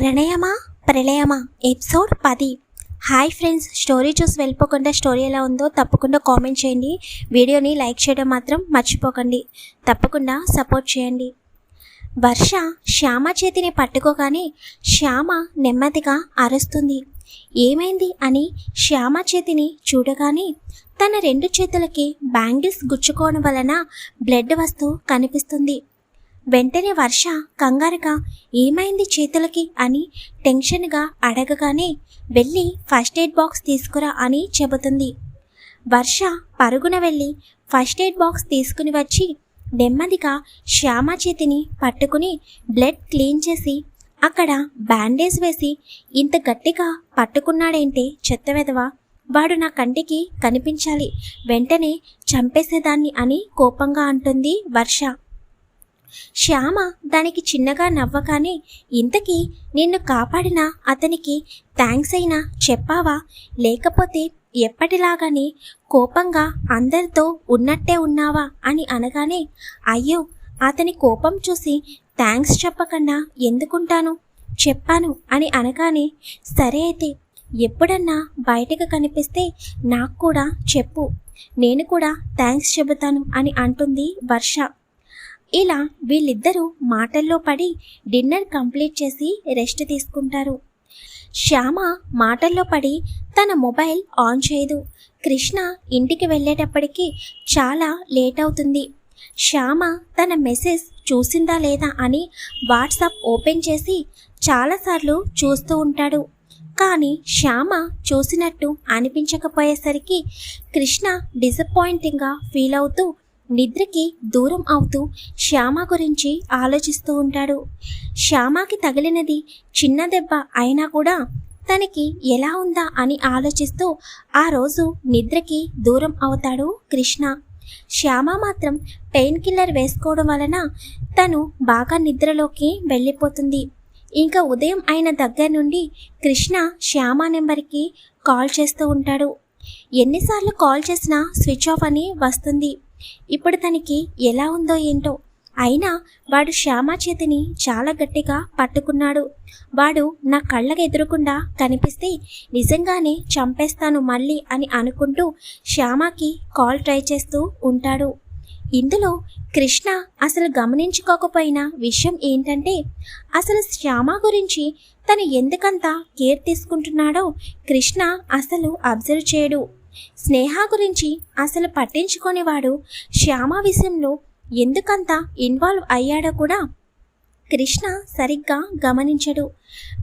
ప్రణయమా? ప్రళయమా? ఎపిసోడ్ పది. Hi friends story చూసి వెళ్ళిపోకుండా స్టోరీ ఎలా ఉందో తప్పకుండా కామెంట్ చేయండి. వీడియోని లైక్ చేయడం మాత్రం మర్చిపోకండి. తప్పకుండా సపోర్ట్ చేయండి. వర్ష శ్యామ చేతిని పట్టుకోగానే శ్యామ నెమ్మదిగా అరుస్తుంది. ఏమైంది అని శ్యామ చేతిని చూడగానే తన రెండు చేతులకి బ్యాంగిల్స్ గుచ్చుకోవడం వలన బ్లడ్ వస్తూ కనిపిస్తుంది. వెంటనే వర్ష కంగారుగా ఏమైంది చేతులకి? అని టెన్షన్గా అడగగానే వెళ్ళి ఫస్ట్ ఎయిడ్ బాక్స్ తీసుకురా అని చెబుతుంది. వర్ష పరుగున వెళ్ళి ఫస్ట్ ఎయిడ్ బాక్స్ తీసుకుని వచ్చి నెమ్మదిగా శ్యామ చేతిని పట్టుకుని బ్లడ్ క్లీన్ చేసి అక్కడ బ్యాండేజ్ వేసి ఇంత గట్టిగా పట్టుకున్నాడేంటే చెత్త వెధవ? వాడు నా కంటికి కనిపించాలి. వెంటనే చంపేసేదాన్ని అని కోపంగా అంటుంది వర్ష. శ్యామ దానికి చిన్నగా నవ్వగానే ఇంతకీ నిన్ను కాపాడిన అతనికి థ్యాంక్స్ అయినా చెప్పావా? లేకపోతే ఎప్పటిలాగానే కోపంగా అందరితో ఉన్నట్టే ఉన్నావా? అని అనగానే అయ్యో అతని కోపం చూసి థ్యాంక్స్ చెప్పకుండా ఎందుకుంటాను? చెప్పాను అని అనగానే సరే అయితే ఎప్పుడన్నా బయటకు కనిపిస్తే నాకు కూడా చెప్పు. నేను కూడా థ్యాంక్స్ చెబుతాను అని అంటుంది వర్ష. ఇలా వీళ్ళిద్దరూ మాటల్లో పడి డిన్నర్ కంప్లీట్ చేసి రెస్ట్ తీసుకుంటారు. శ్యామ మాటల్లో పడి తన మొబైల్ ఆన్ చేయదు. కృష్ణ ఇంటికి వెళ్ళేటప్పటికి చాలా లేట్ అవుతుంది. శ్యామ తన మెసేజ్ చూసిందా లేదా అని వాట్సాప్ ఓపెన్ చేసి చాలాసార్లు చూస్తూ ఉంటాడు. కానీ శ్యామ చూసినట్టు అనిపించకపోయేసరికి కృష్ణ డిసప్పాయింటింగ్గా ఫీల్ అవుతూ నిద్రకి దూరం అవుతూ శ్యామ గురించి ఆలోచిస్తూ ఉంటాడు. శ్యామకి తగిలినది చిన్న దెబ్బ అయినా కూడా తనకి ఎలా ఉందా అని ఆలోచిస్తూ ఆ రోజు నిద్రకి దూరం అవుతాడు కృష్ణ. శ్యామ మాత్రం పెయిన్ కిల్లర్ వేసుకోవడం వలన తను బాగా నిద్రలోకి వెళ్ళిపోతుంది. ఇంకా ఉదయం అయిన దగ్గర నుండి కృష్ణ శ్యామ నెంబర్కి కాల్ చేస్తూ ఉంటాడు. ఎన్నిసార్లు కాల్ చేసినా స్విచ్ ఆఫ్ అని వస్తుంది. ఇప్పుడు తనకి ఎలా ఉందో ఏంటో. అయినా వాడు శ్యామ చేతిని చాలా గట్టిగా పట్టుకున్నాడు. వాడు నా కళ్ళకు ఎదురకుండా కనిపిస్తే నిజంగానే చంపేస్తాను మళ్ళీ అని అనుకుంటూ శ్యామకి కాల్ ట్రై చేస్తూ ఉంటాడు. ఇందులో కృష్ణ అసలు గమనించుకోకపోయిన విషయం ఏంటంటే అసలు శ్యామ గురించి తను ఎందుకంత కేర్ తీసుకుంటున్నాడో కృష్ణ అసలు అబ్జర్వ్ చేయడు. స్నేహ గురించి అసలు పట్టించుకోనివాడు శ్యామ విషయంలో ఎందుకంత ఇన్వాల్వ్ అయ్యాడో కూడా కృష్ణ సరిగ్గా గమనించడు.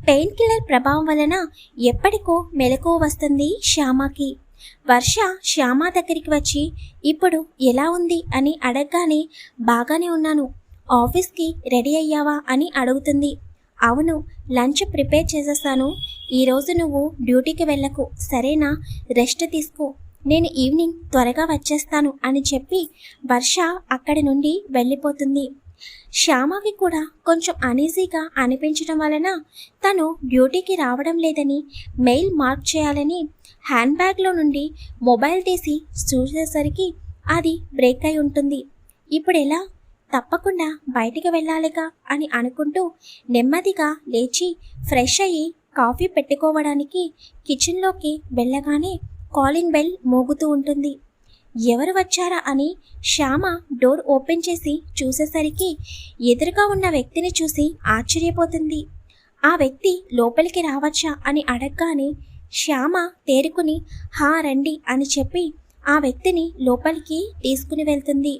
పెయిన్ కిల్లర్ ప్రభావం వలన ఎప్పటికో మెలకువ వస్తుంది శ్యామకి. వర్ష శ్యామ దగ్గరికి వచ్చి ఇప్పుడు ఎలా ఉంది? అని అడగగానే బాగానే ఉన్నాను. ఆఫీస్కి రెడీ అయ్యావా? అని అడుగుతుంది. అవును లంచ్ ప్రిపేర్ చేసేస్తాను. ఈరోజు నువ్వు డ్యూటీకి వెళ్ళకు. సరేనా? రెస్ట్ తీసుకో. నేను ఈవినింగ్ త్వరగా వచ్చేస్తాను అని చెప్పి వర్ష అక్కడి నుండి వెళ్ళిపోతుంది. శ్యామకి కూడా కొంచెం అనీజీగా అనిపించడం వలన తను డ్యూటీకి రావడం లేదని మెయిల్ మార్క్ చేయాలని హ్యాండ్ బ్యాగ్లో నుండి మొబైల్ తీసి చూసేసరికి అది బ్రేక్ అయి ఉంటుంది. ఇప్పుడు ఎలా తప్పకుండా బయటికి వెళ్ళాలిగా అని అనుకుంటూ నెమ్మదిగా లేచి ఫ్రెష్ అయ్యి కాఫీ పెట్టుకోవడానికి కిచెన్లోకి వెళ్ళగానే కాలింగ్ బెల్ మోగుతూ ఉంటుంది. ఎవరు వచ్చారా అని శ్యామ డోర్ ఓపెన్ చేసి చూసేసరికి ఎదురుగా ఉన్న వ్యక్తిని చూసి ఆశ్చర్యపోతుంది. ఆ వ్యక్తి లోపలికి రావచ్చా అని అడగగానే శ్యామ తేరుకుని హా రండి అని చెప్పి ఆ వ్యక్తిని లోపలికి తీసుకుని వెళ్తుంది.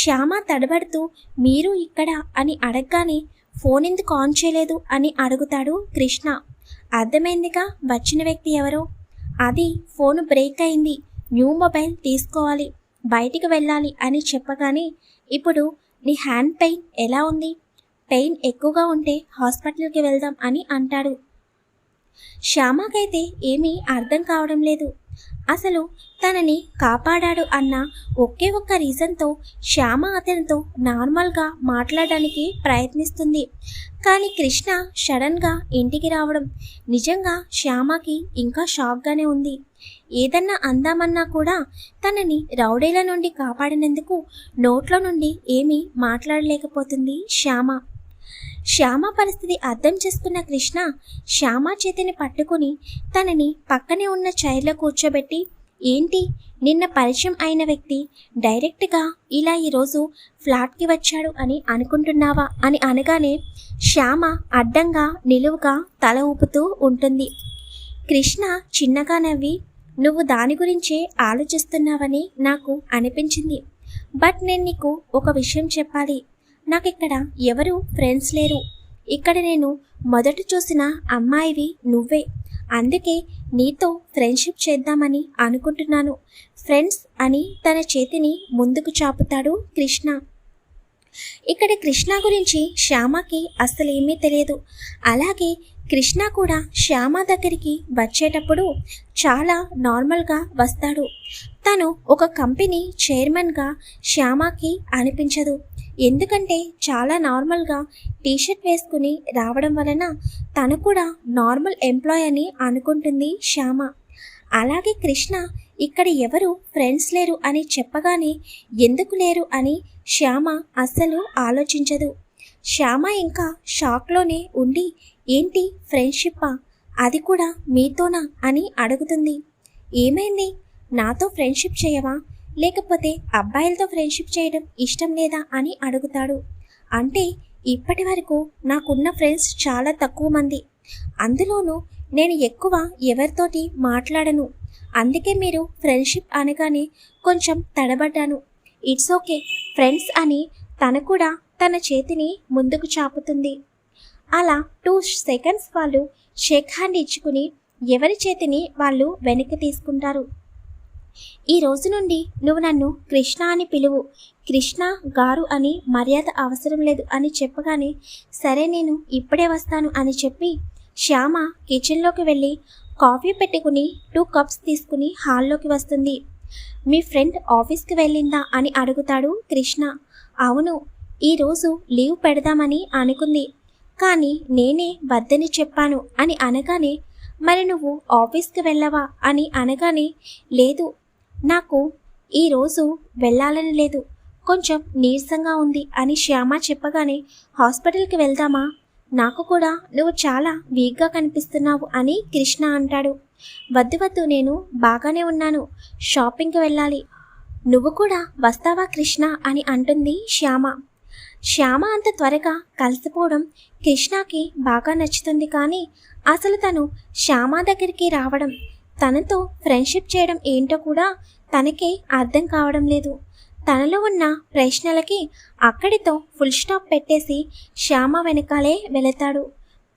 శ్యామ తడబడుతూ మీరు ఇక్కడ అని అడగగానే ఫోన్ ఎందుకు ఆన్ చేయలేదు అని అడుగుతాడు కృష్ణ. అర్థమైందిగా? వచ్చిన వ్యక్తి ఎవరో? అది ఫోన్ బ్రేక్ అయింది. న్యూ మొబైల్ తీసుకోవాలి. బయటికి వెళ్ళాలి అని చెప్పగానే ఇప్పుడు నీ హ్యాండ్ పెయిన్ ఎలా ఉంది? పెయిన్ ఎక్కువగా ఉంటే హాస్పిటల్కి వెళ్దాం అని అంటాడు. శ్యామకైతే ఏమీ అర్థం కావడం లేదు. అసలు తనని కాపాడాడు అన్న ఒకే ఒక్క రీజన్తో శ్యామ అతనితో నార్మల్గా మాట్లాడడానికి ప్రయత్నిస్తుంది. కానీ కృష్ణ సడన్గా ఇంటికి రావడం నిజంగా శ్యామకి ఇంకా షాక్గానే ఉంది. ఏదన్నా అందామన్నా కూడా తనని రౌడీల నుండి కాపాడినందుకు నోట్లో నుండి ఏమీ మాట్లాడలేకపోతుంది శ్యామ. శ్యామ పరిస్థితి అర్థం చేసుకున్న కృష్ణ శ్యామ చేతిని పట్టుకుని తనని పక్కనే ఉన్న చైర్లో కూర్చోబెట్టి ఏంటి? నిన్న పరిచయం అయిన వ్యక్తి డైరెక్ట్గా ఇలా ఈరోజు ఫ్లాట్కి వచ్చాడు అని అనుకుంటున్నావా? అని అనగానే శ్యామ అడ్డంగా నిలువుగా తల ఊపుతూ ఉంటుంది. కృష్ణ చిన్నగా నవ్వి నువ్వు దాని గురించే ఆలోచిస్తున్నావని నాకు అనిపించింది. బట్ నేను నీకు ఒక విషయం చెప్పాలి. నాకు ఇక్కడ ఎవరు ఫ్రెండ్స్ లేరు. ఇక్కడ నేను మొదట చూసిన అమ్మాయివి నువ్వే. అందుకే నీతో ఫ్రెండ్షిప్ చేద్దామని అనుకుంటున్నాను. ఫ్రెండ్స్ అని తన చేతిని ముందుకు చాపుతాడు కృష్ణ. ఇక్కడ కృష్ణ గురించి శ్యామకి అస్సలేమీ తెలియదు. అలాగే కృష్ణ కూడా శ్యామ దగ్గరికి వచ్చేటప్పుడు చాలా నార్మల్గా వస్తాడు. తను ఒక కంపెనీ చైర్మన్గా శ్యామకి అనిపించదు. ఎందుకంటే చాలా నార్మల్గా టీషర్ట్ వేసుకుని రావడం వలన తను కూడా నార్మల్ ఎంప్లాయ్ అని అనుకుంటుంది శ్యామ. అలాగే కృష్ణ ఇక్కడ ఎవరు ఫ్రెండ్స్ లేరు అని చెప్పగానే ఎందుకు లేరు అని శ్యామ అస్సలు ఆలోచించదు. శ్యామ ఇంకా షాక్లోనే ఉండి ఏంటి ఫ్రెండ్షిప్పా? అది కూడా మీతోనా? అని అడుగుతుంది. ఏమైంది? నాతో ఫ్రెండ్షిప్ చేయవా? లేకపోతే అబ్బాయిలతో ఫ్రెండ్షిప్ చేయడం ఇష్టం లేదా అని అడుగుతాడు. అంటే ఇప్పటి వరకు నాకున్న ఫ్రెండ్స్ చాలా తక్కువ మంది. అందులోనూ నేను ఎక్కువ ఎవరితోటి మాట్లాడను. అందుకే మీరు ఫ్రెండ్షిప్ అనగానే కొంచెం తడబడ్డాను. ఇట్స్ ఓకే ఫ్రెండ్స్ అని తను కూడా తన చేతిని ముందుకు చాపుతుంది. అలా టూ సెకండ్స్ వాళ్ళు షేక్ హ్యాండ్ ఇచ్చుకుని ఎవరి చేతిని వాళ్ళు వెనక్కి తీసుకుంటారు. ఈ రోజు నుండి నువ్వు నన్ను కృష్ణ అని పిలువు. కృష్ణ గారు అని మర్యాద అవసరం లేదు అని చెప్పగానే సరే నేను ఇప్పుడే వస్తాను అని చెప్పి శ్యామ కిచెన్లోకి వెళ్ళి కాఫీ పెట్టుకుని టూ కప్స్ తీసుకుని హాల్లోకి వస్తుంది. మీ ఫ్రెండ్ ఆఫీస్కి వెళ్ళిందా అని అడుగుతాడు కృష్ణ. అవును ఈరోజు లీవ్ పెడదామని అనుకుంది. కానీ నేనే వద్దని చెప్పాను అని అనగానే మరి నువ్వు ఆఫీస్కి వెళ్ళవా అని అనగానే లేదు నాకు ఈరోజు వెళ్ళాలని లేదు. కొంచెం నీరసంగా ఉంది అని శ్యామ చెప్పగానే హాస్పిటల్కి వెళ్దామా? నాకు కూడా నువ్వు చాలా వీక్గా కనిపిస్తున్నావు అని కృష్ణ అంటాడు. వద్దు వద్దు నేను బాగానే ఉన్నాను. షాపింగ్కి వెళ్ళాలి. నువ్వు కూడా వస్తావా కృష్ణ అని అంటుంది శ్యామ. శ్యామ అంత త్వరగా కలిసిపోవడం కృష్ణకి బాగా నచ్చుతుంది కానీ అసలు తను శ్యామ దగ్గరికి రావడం తనతో ఫ్రెండ్షిప్ చేయడం ఏంటో కూడా తనకే అర్థం కావడం లేదు. తనలో ఉన్న ప్రశ్నలకి అక్కడితో ఫుల్ స్టాప్ పెట్టేసి శ్యామ వెనకాలే వెళతాడు.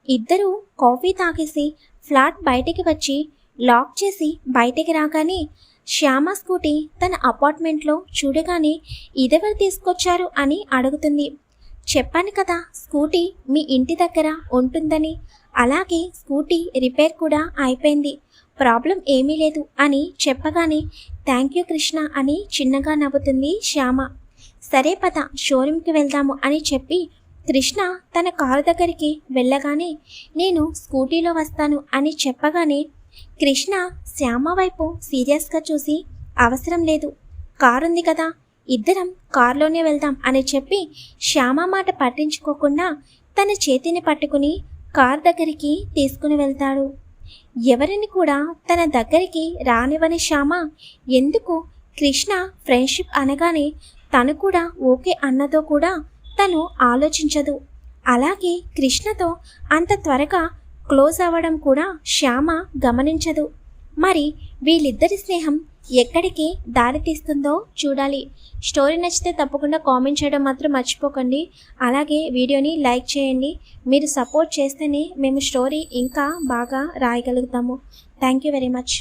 ఇద్దరూ కాఫీ తాగేసి ఫ్లాట్ బయటికి వచ్చి లాక్ చేసి బయటికి రాగానే శ్యామ స్కూటీ తన అపార్ట్మెంట్లో చూడగానే ఇదెవరు తీసుకొచ్చారు అని అడుగుతుంది. చెప్పాను కదా స్కూటీ మీ ఇంటి దగ్గర ఉంటుందని. అలాగే స్కూటీ రిపేర్ కూడా అయిపోయింది. ప్రాబ్లం ఏమీ లేదు అని చెప్పగానే థ్యాంక్ యూ కృష్ణ అని చిన్నగా నవ్వుతుంది శ్యామ. సరే పద షోరూమ్కి వెళ్దాము అని చెప్పి కృష్ణ తన కారు దగ్గరికి వెళ్ళగానే నేను స్కూటీలో వస్తాను అని చెప్పగానే కృష్ణ శ్యామ వైపు సీరియస్గా చూసి అవసరం లేదు కారుంది కదా ఇద్దరం కారులోనే వెళ్దాం అని చెప్పి శ్యామ మాట పట్టించుకోకుండా తన చేతిని పట్టుకుని కార్ దగ్గరికి తీసుకుని వెళ్తాడు. ఎవరిని కూడా తన దగ్గరికి రానివ్వని శ్యామ ఎందుకు కృష్ణ ఫ్రెండ్షిప్ అనగానే తను కూడా ఓకే అన్నదో కూడా తను ఆలోచించదు. అలాగే కృష్ణతో అంత త్వరగా క్లోజ్ అవ్వడం కూడా శ్యామ గమనించదు. మరి వీళ్ళిద్దరి స్నేహం ఎక్కడికి దారి తీస్తుందో చూడాలి. స్టోరీ నచ్చితే తప్పకుండా కామెంట్ చేయడం మాత్రం మర్చిపోకండి. అలాగే వీడియోని లైక్ చేయండి. మీరు సపోర్ట్ చేస్తేనే మేము స్టోరీ ఇంకా బాగా రాయగలుగుతాము. Thank you very much.